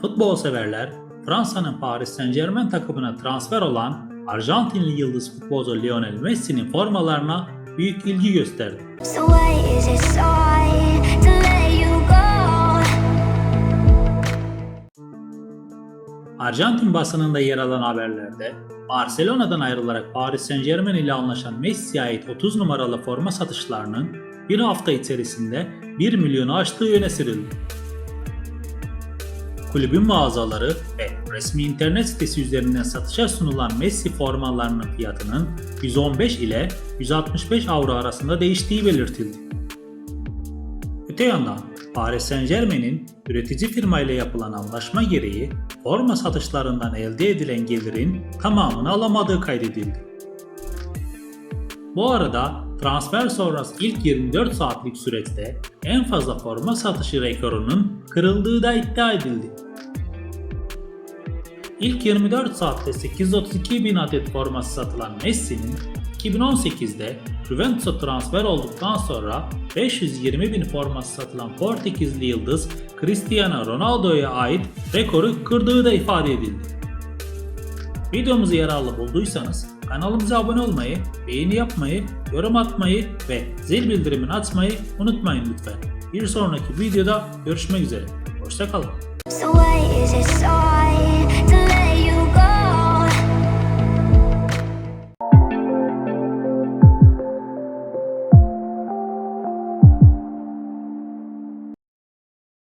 Futbol severler Fransa'nın Paris Saint Germain takımına transfer olan Arjantinli yıldız futbolcu Lionel Messi'nin formalarına büyük ilgi gösterdi. So? Arjantin basınında yer alan haberlerde Barcelona'dan ayrılarak Paris Saint Germain ile anlaşan Messi'ye ait 30 numaralı forma satışlarının bir hafta içerisinde 1 milyonu aştığı öne sürüldü. Kulübün mağazaları ve resmi internet sitesi üzerinden satışa sunulan Messi formalarının fiyatının 115 ile 165 avro arasında değiştiği belirtildi. Öte yandan Paris Saint Germain'in üretici firma ile yapılan anlaşma gereği forma satışlarından elde edilen gelirin tamamını alamadığı kaydedildi. Bu arada transfer sonrası ilk 24 saatlik süreçte en fazla forma satışı rekorunun kırıldığı da iddia edildi. İlk 24 saatte 832 bin adet forması satılan Messi'nin 2018'de Juventus'a transfer olduktan sonra 520 bin forması satılan Portekizli yıldız Cristiano Ronaldo'ya ait rekoru kırdığı da ifade edildi. Videomuzu yararlı bulduysanız kanalımıza abone olmayı, beğeni yapmayı, yorum atmayı ve zil bildirimini açmayı unutmayın lütfen. Bir sonraki videoda görüşmek üzere. Hoşçakalın. So